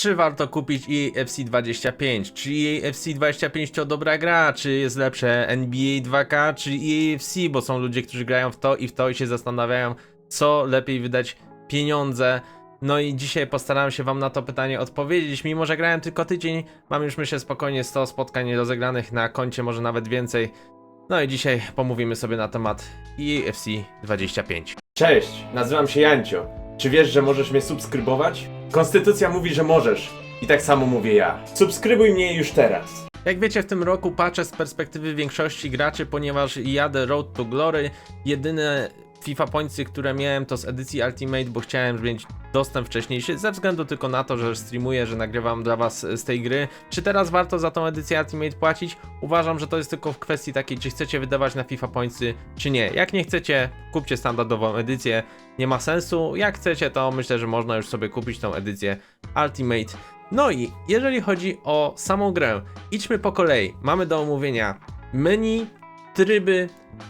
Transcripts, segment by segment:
czy warto kupić EA FC 25? Czy EA FC 25 to dobra gra? Czy jest lepsze NBA 2K, czy EA FC? Bo są ludzie, którzy grają w to i w to i się zastanawiają, co lepiej wydać pieniądze. No i dzisiaj postaram się wam na to pytanie odpowiedzieć. Mimo, że grałem tylko tydzień, mam już myślę spokojnie 100 spotkań rozegranych na koncie, może nawet więcej. No i dzisiaj pomówimy sobie na temat EA FC 25. Cześć, nazywam się Jancio. Czy wiesz, że możesz mnie subskrybować? Konstytucja mówi, że możesz. I tak samo mówię ja. Subskrybuj mnie już teraz. Jak wiecie, w tym roku patrzę z perspektywy większości graczy, ponieważ jadę Road to Glory. Jedyne FIFA Pointsy, które miałem to z edycji Ultimate, bo chciałem mieć dostęp wcześniejszy, ze względu tylko na to, że streamuję, że nagrywam dla was z tej gry. Czy teraz warto za tą edycję Ultimate płacić? Uważam, że to jest tylko w kwestii takiej, czy chcecie wydawać na FIFA Pointsy, czy nie. Jak nie chcecie, kupcie standardową edycję, nie ma sensu. Jak chcecie, to myślę, że można już sobie kupić tą edycję Ultimate. No i jeżeli chodzi o samą grę, idźmy po kolei. Mamy do omówienia menu, tryby,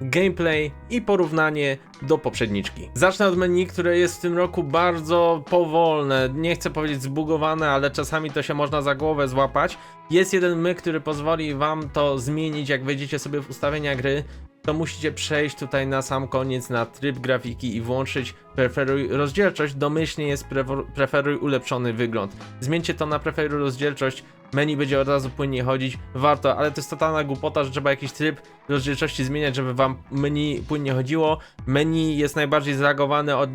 gameplay i porównanie do poprzedniczki. Zacznę od menu, które jest w tym roku bardzo powolne, nie chcę powiedzieć zbugowane, ale czasami to się można za głowę złapać. Jest jeden myk, który pozwoli wam to zmienić, jak wejdziecie sobie w ustawienia gry, to musicie przejść tutaj na sam koniec na tryb grafiki i włączyć preferuj rozdzielczość. Domyślnie jest prefer- preferuj ulepszony wygląd. Zmieńcie to na preferuj rozdzielczość, menu będzie od razu płynnie chodzić. Warto, ale to jest totalna głupota, że trzeba jakiś tryb rozdzielczości zmieniać, żeby wam menu płynnie chodziło. Menu jest najbardziej zreagowane od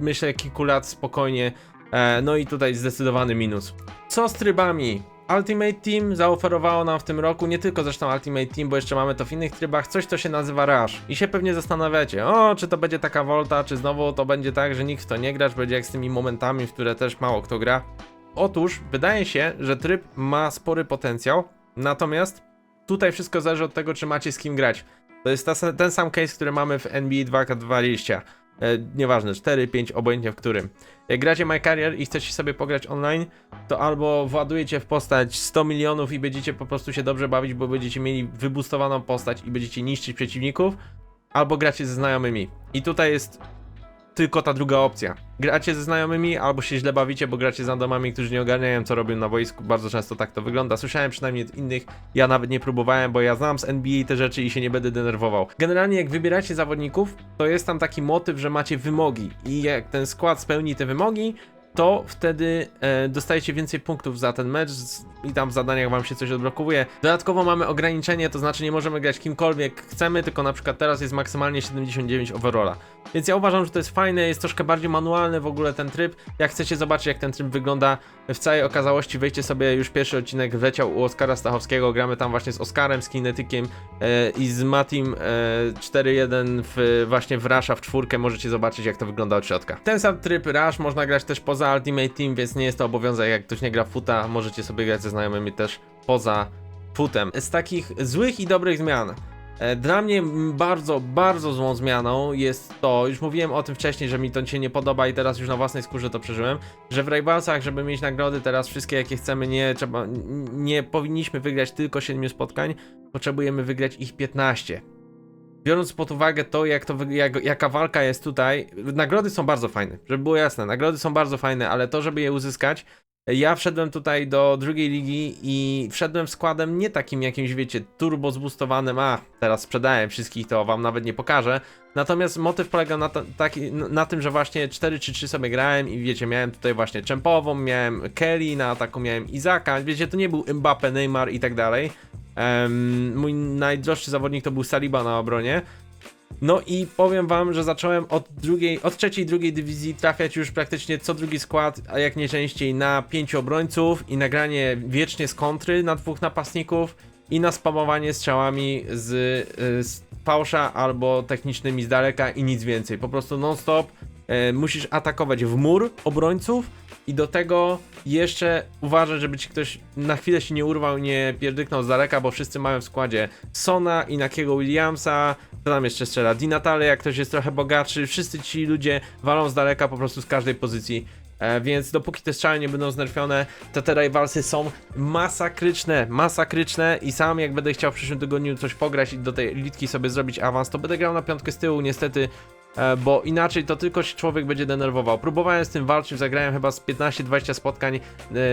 myślę kilku lat spokojnie. E, no i tutaj zdecydowany minus. Co z trybami? Ultimate Team zaoferowało nam w tym roku, nie tylko zresztą Ultimate Team, bo jeszcze mamy to w innych trybach, coś to się nazywa Rush. I się pewnie zastanawiacie, o, czy to będzie taka Volta, czy znowu to będzie tak, że nikt w to nie gra, czy będzie jak z tymi momentami, w które też mało kto gra. Otóż, wydaje się, że tryb ma spory potencjał, natomiast tutaj wszystko zależy od tego, czy macie z kim grać. To jest ta, ten sam case, który mamy w NBA 2K20. E, nieważne, 4, 5, obojętnie w którym. Jak gracie My Career i chcecie sobie pograć online, to albo władujecie w postać 100 milionów i będziecie po prostu się dobrze bawić, bo będziecie mieli wybustowaną postać i będziecie niszczyć przeciwników, albo gracie ze znajomymi. I tutaj jest tylko ta druga opcja. Gracie ze znajomymi, albo się źle bawicie, bo gracie z randomami, którzy nie ogarniają, co robią na boisku. Bardzo często tak to wygląda. Słyszałem przynajmniej od innych, ja nawet nie próbowałem, bo ja znam z NBA te rzeczy i się nie będę denerwował. Generalnie, jak wybieracie zawodników, to jest tam taki motyw, że macie wymogi. I jak ten skład spełni te wymogi, to wtedy e, dostajecie więcej punktów za ten mecz i tam w zadaniach wam się coś odblokowuje. Dodatkowo mamy ograniczenie, to znaczy nie możemy grać kimkolwiek chcemy, tylko na przykład teraz jest maksymalnie 79 overalla. Więc ja uważam, że to jest fajne, jest troszkę bardziej manualny w ogóle ten tryb. Jak chcecie zobaczyć jak ten tryb wygląda w całej okazałości, wejdźcie sobie już pierwszy odcinek wleciał u Oskara Stachowskiego, gramy tam właśnie z Oskarem, z Kinetykiem e, i z Matim e, 4-1 w, właśnie w Rasha w czwórkę, możecie zobaczyć jak to wygląda od środka. Ten sam tryb Rush można grać też poza Ultimate Team, więc nie jest to obowiązek, jak ktoś nie gra w futa, możecie sobie grać ze znajomymi też poza futem. Z takich złych i dobrych zmian E, Dla mnie bardzo, bardzo złą zmianą jest to, już mówiłem o tym wcześniej, że mi to się nie podoba i teraz już na własnej skórze to przeżyłem, że w Raybalsach, żeby mieć nagrody teraz wszystkie jakie chcemy, nie trzeba, nie powinniśmy wygrać tylko 7 spotkań, potrzebujemy wygrać ich 15. Biorąc pod uwagę to, jak to, jak, jaka walka jest tutaj, nagrody są bardzo fajne, żeby było jasne, nagrody są bardzo fajne, ale to, żeby je uzyskać, ja wszedłem tutaj do drugiej ligi i wszedłem składem nie takim jakimś, wiecie, turbo zboostowanym, a teraz sprzedałem wszystkich, to wam nawet nie pokażę. Natomiast motyw polega na, ta, taki, na tym, że właśnie 4 czy 3 sobie grałem i wiecie, miałem tutaj właśnie Czempową, miałem Kelly, na ataku miałem Izaka, wiecie, to nie był Mbappe, Neymar i tak dalej. Em, mój najdroższy zawodnik to był Saliba na obronie. No i powiem wam, że zacząłem od drugiej, od trzeciej, drugiej dywizji trafiać już praktycznie co drugi skład, a jak nie częściej na pięciu obrońców i nagranie wiecznie z kontry na dwóch napastników i na spamowanie strzałami z, y, z fałsza albo technicznymi z daleka i nic więcej. Po prostu non-stop musisz atakować w mur obrońców i do tego jeszcze uważać, żeby ci ktoś na chwilę się nie urwał, nie pierdyknął z daleka, bo wszyscy mają w składzie Sona, Inakiego Williamsa, co tam jeszcze strzela, Di Natale, jak ktoś jest trochę bogatszy, wszyscy ci ludzie walą z daleka po prostu z każdej pozycji. E, więc dopóki te strzały nie będą znerfione, to te rivalsy są masakryczne, masakryczne i sam jak będę chciał w przyszłym tygodniu coś pograć i do tej litki sobie zrobić awans, to będę grał na piątkę z tyłu, niestety e, bo inaczej to tylko się człowiek będzie denerwował. Próbowałem z tym walczyć, zagrałem chyba z 15-20 spotkań e,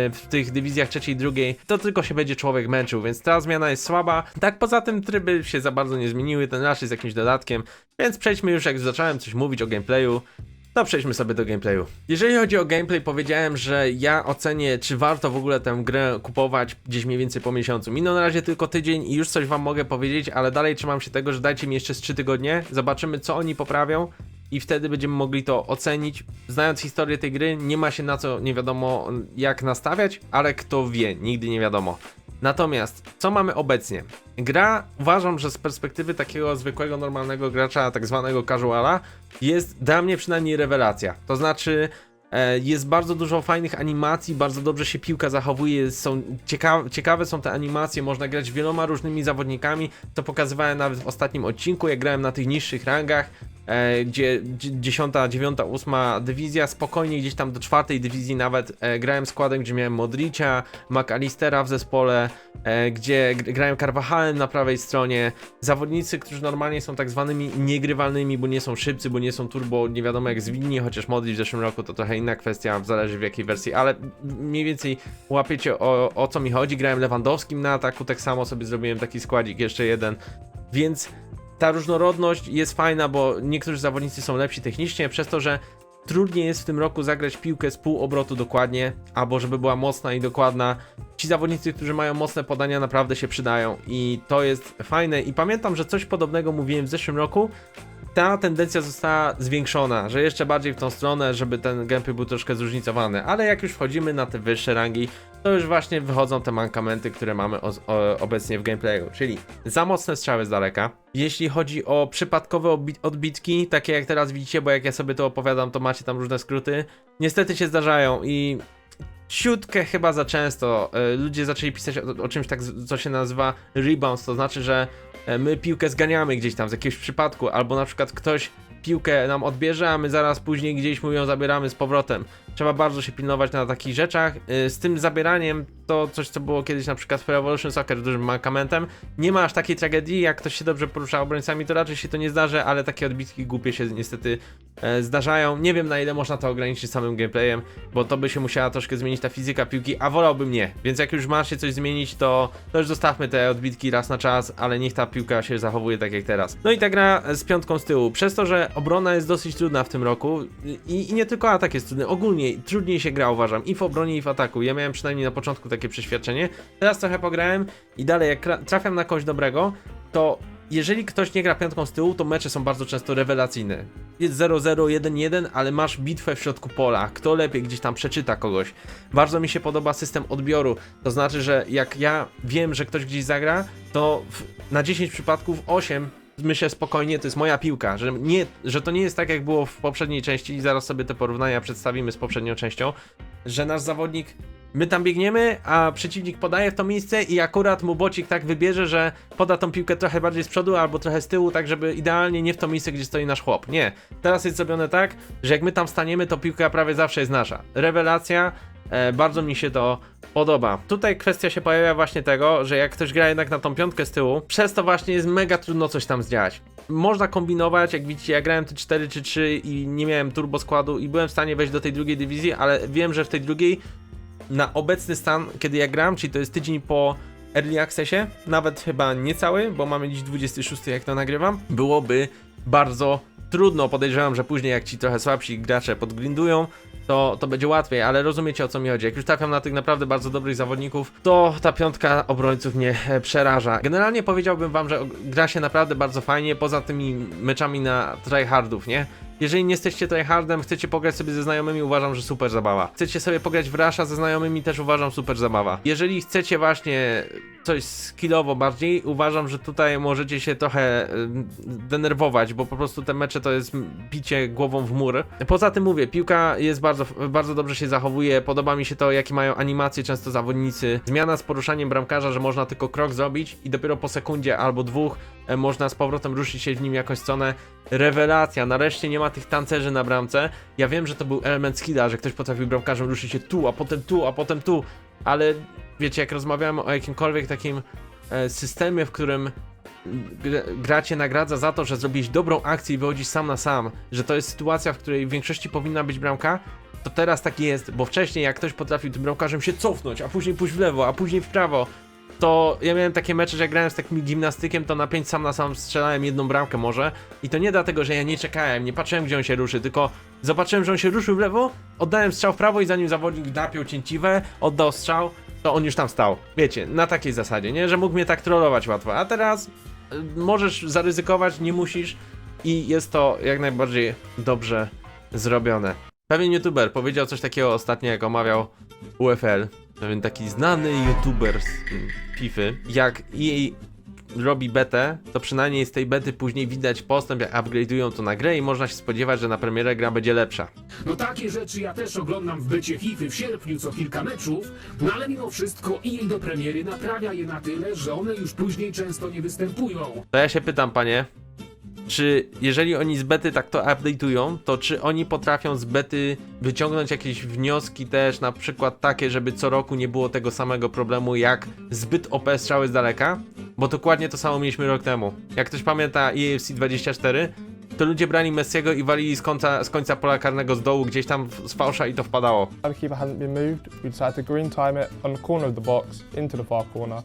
w tych dywizjach trzeciej, drugiej, to tylko się będzie człowiek męczył, więc ta zmiana jest słaba. Tak poza tym tryby się za bardzo nie zmieniły, ten raczej z jakimś dodatkiem, więc przejdźmy już, jak zacząłem coś mówić o gameplayu, to przejdźmy sobie do gameplayu. Jeżeli chodzi o gameplay, powiedziałem, że ja ocenię, czy warto w ogóle tę grę kupować gdzieś mniej więcej po miesiącu. Minął na razie tylko tydzień i już coś wam mogę powiedzieć, ale dalej trzymam się tego, że dajcie mi jeszcze z 3 tygodnie, zobaczymy co oni poprawią i wtedy będziemy mogli to ocenić. Znając historię tej gry, nie ma się na co nie wiadomo jak nastawiać, ale kto wie, nigdy nie wiadomo. Natomiast, co mamy obecnie? Gra, uważam, że z perspektywy takiego zwykłego, normalnego gracza, tak zwanego casuala, jest dla mnie przynajmniej rewelacja. To znaczy, e, jest bardzo dużo fajnych animacji, bardzo dobrze się piłka zachowuje, są ciekawe, ciekawe są te animacje, można grać wieloma różnymi zawodnikami, to pokazywałem nawet w ostatnim odcinku, jak grałem na tych niższych rangach, e, gdzie 10, 9, 8 dywizja, spokojnie gdzieś tam do czwartej dywizji nawet e, grałem składem, gdzie miałem Modricza, McAllistera w zespole, e, gdzie gr- grałem Carvajalem na prawej stronie, zawodnicy, którzy normalnie są tak zwanymi niegrywalnymi, bo nie są szybcy, bo nie są turbo, nie wiadomo jak zwinni, chociaż Modric w zeszłym roku to trochę inna kwestia, zależy w jakiej wersji, ale mniej więcej łapiecie o, o co mi chodzi, grałem Lewandowskim na ataku, tak samo sobie zrobiłem taki składzik, jeszcze jeden, więc ta różnorodność jest fajna, bo niektórzy zawodnicy są lepsi technicznie, przez to, że trudniej jest w tym roku zagrać piłkę z pół obrotu dokładnie, albo żeby była mocna i dokładna. Ci zawodnicy, którzy mają mocne podania, naprawdę się przydają i to jest fajne. I pamiętam, że coś podobnego mówiłem w zeszłym roku. Ta tendencja została zwiększona, że jeszcze bardziej w tą stronę, żeby ten gameplay był troszkę zróżnicowany, ale jak już wchodzimy na te wyższe rangi, to już właśnie wychodzą te mankamenty, które mamy o, o, obecnie w gameplayu, czyli za mocne strzały z daleka. Jeśli chodzi o przypadkowe odbitki, takie jak teraz widzicie, bo jak ja sobie to opowiadam, to macie tam różne skróty, niestety się zdarzają i ciutkę chyba za często e, ludzie zaczęli pisać o, o czymś tak, co się nazywa rebounds, to znaczy, że e, my piłkę zganiamy gdzieś tam z jakiegoś przypadku, albo na przykład ktoś piłkę nam odbierze, a my zaraz później gdzieś mu ją zabieramy z powrotem. Trzeba bardzo się pilnować na takich rzeczach. Y, Z tym zabieraniem to coś, co było kiedyś na przykład w Pro Evolution Soccer dużym mankamentem. Nie ma aż takiej tragedii, jak ktoś się dobrze porusza obrońcami, to raczej się to nie zdarzy, ale takie odbitki głupie się niestety e, zdarzają. Nie wiem na ile można to ograniczyć samym gameplayem, bo to by się musiała troszkę zmienić ta fizyka piłki, a wolałbym nie. Więc jak już ma się coś zmienić, to, to już zostawmy te odbitki raz na czas, ale niech ta piłka się zachowuje tak jak teraz. No i ta gra z piątką z tyłu. Przez to, że obrona jest dosyć trudna w tym roku i, i nie tylko atak jest trudny, ogólnie trudniej się gra uważam i w obronie i w ataku. Ja miałem przynajmniej na początku takie przeświadczenie. Teraz trochę pograłem i dalej jak tra- trafiam na kogoś dobrego, to jeżeli ktoś nie gra piątką z tyłu, to mecze są bardzo często rewelacyjne. Jest 0-0, 1-1, ale masz bitwę w środku pola. Kto lepiej gdzieś tam przeczyta kogoś. Bardzo mi się podoba system odbioru. To znaczy, że jak ja wiem, że ktoś gdzieś zagra, to na 10 przypadków 8 myślę spokojnie, to jest moja piłka, że, nie, że to nie jest tak jak było w poprzedniej części i zaraz sobie te porównania przedstawimy z poprzednią częścią, że nasz zawodnik, my tam biegniemy, a przeciwnik podaje w to miejsce i akurat mu bocik tak wybierze, że poda tą piłkę trochę bardziej z przodu albo trochę z tyłu, tak żeby idealnie nie w to miejsce, gdzie stoi nasz chłop. Nie. Teraz jest zrobione tak, że jak my tam staniemy, to piłka prawie zawsze jest nasza. Rewelacja, bardzo mi się to podoba. Tutaj kwestia się pojawia właśnie tego, że jak ktoś gra jednak na tą piątkę z tyłu, przez to właśnie jest mega trudno coś tam zdziałać. Można kombinować, jak widzicie, ja grałem te 4 czy 3 i nie miałem turbo składu i byłem w stanie wejść do tej drugiej dywizji, ale wiem, że w tej drugiej na obecny stan, kiedy ja gram, czyli to jest tydzień po Early Accessie, nawet chyba niecały, bo mamy dziś 26 jak to nagrywam, byłoby bardzo trudno. Podejrzewam, że później jak ci trochę słabsi gracze podgrindują, to, to będzie łatwiej, ale rozumiecie o co mi chodzi. Jak już trafiam na tych naprawdę bardzo dobrych zawodników, to ta piątka obrońców mnie e, przeraża. Generalnie powiedziałbym wam, że gra się naprawdę bardzo fajnie, poza tymi meczami na tryhardów, nie? Jeżeli nie jesteście tryhardem, chcecie pograć sobie ze znajomymi, uważam, że super zabawa. Chcecie sobie pograć w Rasha ze znajomymi, też uważam super zabawa. Jeżeli chcecie właśnie coś skillowo bardziej, uważam, że tutaj możecie się trochę y, denerwować, bo po prostu te mecze to jest bicie głową w mur. Poza tym mówię, piłka jest bardzo, bardzo dobrze się zachowuje, podoba mi się to, jakie mają animacje często zawodnicy. Zmiana z poruszaniem bramkarza, że można tylko krok zrobić i dopiero po sekundzie albo dwóch e, można z powrotem ruszyć się w nim jakąś stronę. Rewelacja, nareszcie nie ma tych tancerzy na bramce. Ja wiem, że to był element skilla, że ktoś potrafił bramkarzem ruszyć się tu, a potem tu, a potem tu, ale wiecie, jak rozmawiamy o jakimkolwiek takim e, systemie, w którym gr- gra cię nagradza za to, że zrobiłeś dobrą akcję i wychodzisz sam na sam, że to jest sytuacja, w której w większości powinna być bramka, to teraz tak jest, bo wcześniej jak ktoś potrafił tym bramkarzem się cofnąć, a później pójść w lewo, a później w prawo, to ja miałem takie mecze, że jak grałem z takim gimnastykiem, to na 5 sam na sam strzelałem jedną bramkę może i to nie dlatego, że ja nie czekałem, nie patrzyłem gdzie on się ruszy, tylko zobaczyłem, że on się ruszył w lewo, oddałem strzał w prawo i zanim zawodnik napiął cięciwe, oddał strzał, to on już tam stał. Wiecie, na takiej zasadzie, nie? Że mógł mnie tak trollować łatwo, a teraz y, możesz zaryzykować, nie musisz i jest to jak najbardziej dobrze zrobione. Pewien youtuber powiedział coś takiego ostatnio, jak omawiał UFL. Pewien taki znany youtuber z mm, FIFA. Jak EA robi betę, to przynajmniej z tej bety później widać postęp, jak upgrade'ują to na grę i można się spodziewać, że na premierę gra będzie lepsza. No takie rzeczy ja też oglądam w bycie FIFA w sierpniu co kilka meczów, no ale mimo wszystko EA do premiery naprawia je na tyle, że one już później często nie występują. To ja się pytam, panie, czy jeżeli oni z bety tak to update'ują, to czy oni potrafią z bety wyciągnąć jakieś wnioski też, na przykład takie, żeby co roku nie było tego samego problemu jak zbyt OP strzały z daleka? Bo dokładnie to samo mieliśmy rok temu. Jak ktoś pamięta E EAFC 24, to ludzie brali Messiego i walili z końca, z końca pola karnego z dołu gdzieś tam z fałsza i to wpadało. The keeper hasn't been moved. We decided to green time it on the corner of the box into the far corner.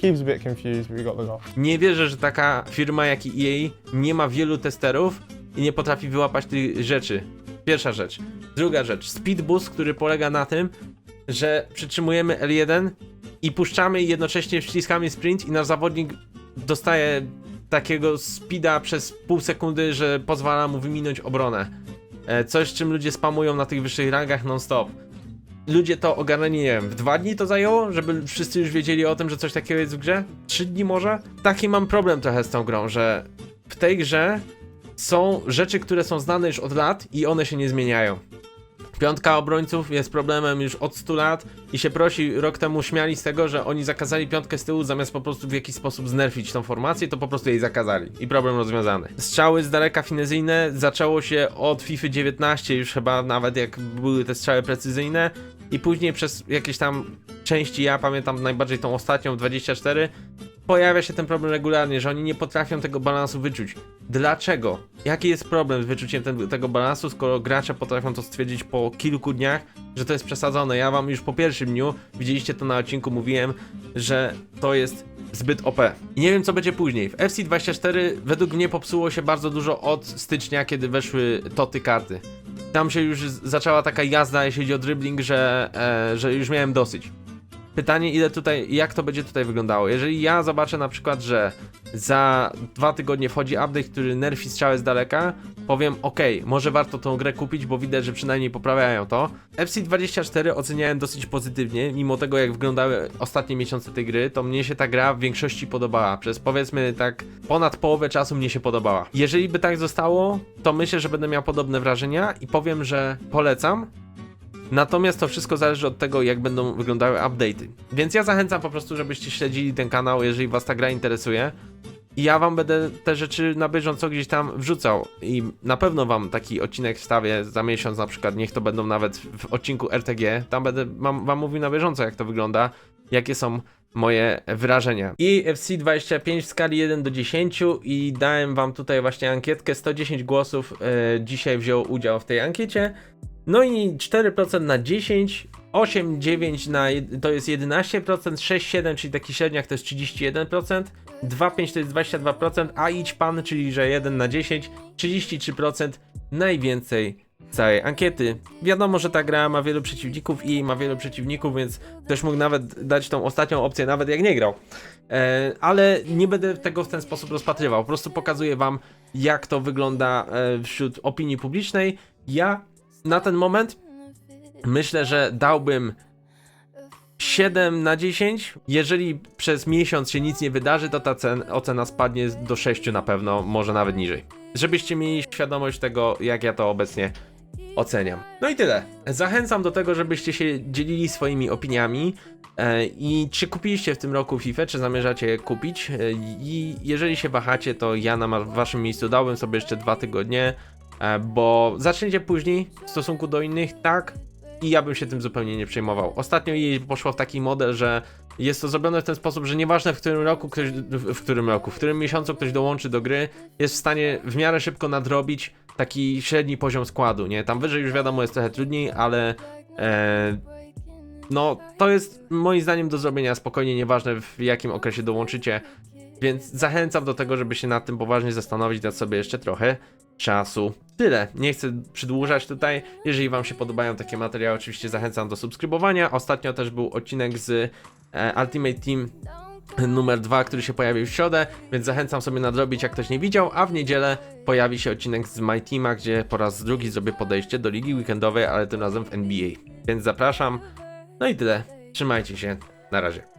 Keeper's a bit confused, but we got the goal. Nie wierzę, że taka firma jak EA nie ma wielu testerów i nie potrafi wyłapać tych rzeczy. Pierwsza rzecz. Druga rzecz. Speedboost, który polega na tym, że przytrzymujemy L1 i puszczamy jednocześnie wciskamy sprint i nasz zawodnik dostaje takiego speeda przez pół sekundy, że pozwala mu wyminąć obronę. E, Coś, czym ludzie spamują na tych wyższych rangach non-stop. Ludzie to ogarnęli, nie wiem, w dwa dni to zajęło, żeby wszyscy już wiedzieli o tym, że coś takiego jest w grze? Trzy dni może? Taki mam problem trochę z tą grą, że w tej grze są rzeczy, które są znane już od lat i one się nie zmieniają. Piątka obrońców jest problemem już od 100 lat i się prosi, rok temu śmiali z tego, że oni zakazali piątkę z tyłu zamiast po prostu w jakiś sposób znerfić tą formację, to po prostu jej zakazali i problem rozwiązany. Strzały z daleka finezyjne zaczęło się od FIFA 19 już chyba nawet jak były te strzały precyzyjne i później przez jakieś tam części, ja pamiętam najbardziej tą ostatnią 24, pojawia się ten problem regularnie, że oni nie potrafią tego balansu wyczuć. Dlaczego? Jaki jest problem z wyczuciem ten, tego balansu, skoro gracze potrafią to stwierdzić po kilku dniach, że to jest przesadzone? Ja wam już po pierwszym dniu, widzieliście to na odcinku, mówiłem, że to jest zbyt OP. I nie wiem co będzie później. W FC24 według mnie popsuło się bardzo dużo od stycznia, kiedy weszły toty karty. Tam się już zaczęła taka jazda, jeśli chodzi o dribbling, że, e, że już miałem dosyć. Pytanie, ile tutaj, jak to będzie tutaj wyglądało? Jeżeli ja zobaczę na przykład, że za dwa tygodnie wchodzi update, który nerfi strzałę z daleka, powiem, ok, może warto tą grę kupić, bo widać, że przynajmniej poprawiają to. FC24 oceniałem dosyć pozytywnie, mimo tego jak wyglądały ostatnie miesiące tej gry, to mnie się ta gra w większości podobała. Przez powiedzmy tak ponad połowę czasu mnie się podobała. Jeżeli by tak zostało, to myślę, że będę miał podobne wrażenia i powiem, że polecam, Natomiast to wszystko zależy od tego, jak będą wyglądały update'y. Więc ja zachęcam po prostu, żebyście śledzili ten kanał, jeżeli was ta gra interesuje. I ja wam będę te rzeczy na bieżąco gdzieś tam wrzucał. I na pewno wam taki odcinek wstawię za miesiąc na przykład, niech to będą nawet w odcinku RTG. Tam będę mam, wam mówił na bieżąco, jak to wygląda, jakie są moje wrażenia. I FC25 w skali 1 do 10 i dałem wam tutaj właśnie ankietkę, 110 głosów e, dzisiaj wziął udział w tej ankiecie. No i 4% na 10, 8, 9 na to jest 11%, 6, 7, czyli taki średniak to jest 31%, 2, 5 to jest 22%, a idź pan, czyli że 1 na 10, 33% najwięcej całej ankiety. Wiadomo, że ta gra ma wielu przeciwników i ma wielu przeciwników, więc ktoś mógł nawet dać tą ostatnią opcję, nawet jak nie grał. E, ale nie będę tego w ten sposób rozpatrywał. Po prostu pokazuję wam, jak to wygląda e, wśród opinii publicznej. Ja na ten moment myślę, że dałbym 7 na 10. Jeżeli przez miesiąc się nic nie wydarzy, to ta cen, ocena spadnie do 6 na pewno, może nawet niżej. Żebyście mieli świadomość tego, jak ja to obecnie oceniam. No i tyle. Zachęcam do tego, żebyście się dzielili swoimi opiniami. E, I czy kupiliście w tym roku FIFA, czy zamierzacie kupić? E, I jeżeli się wahacie, to ja na waszym miejscu dałbym sobie jeszcze dwa tygodnie, bo zaczniecie później w stosunku do innych, tak? I ja bym się tym zupełnie nie przejmował. Ostatnio jej poszło w taki model, że Jest to zrobione w ten sposób, że nieważne w którym roku ktoś, w w którym roku, w którym miesiącu ktoś dołączy do gry, jest w stanie w miarę szybko nadrobić taki średni poziom składu, nie? Tam wyżej już wiadomo jest trochę trudniej, ale e, no to jest moim zdaniem do zrobienia spokojnie, nieważne w jakim okresie dołączycie, więc zachęcam do tego, żeby się nad tym poważnie zastanowić, dać sobie jeszcze trochę czasu. Tyle. Nie chcę przedłużać tutaj. Jeżeli Wam się podobają takie materiały, oczywiście zachęcam do subskrybowania. Ostatnio też był odcinek z e, Ultimate Team numer 2, który się pojawił w środę, więc zachęcam sobie nadrobić, jak ktoś nie widział, a w niedzielę pojawi się odcinek z My Teama, gdzie po raz drugi zrobię podejście do ligi weekendowej, ale tym razem w NBA. Więc zapraszam. No i tyle. Trzymajcie się. Na razie.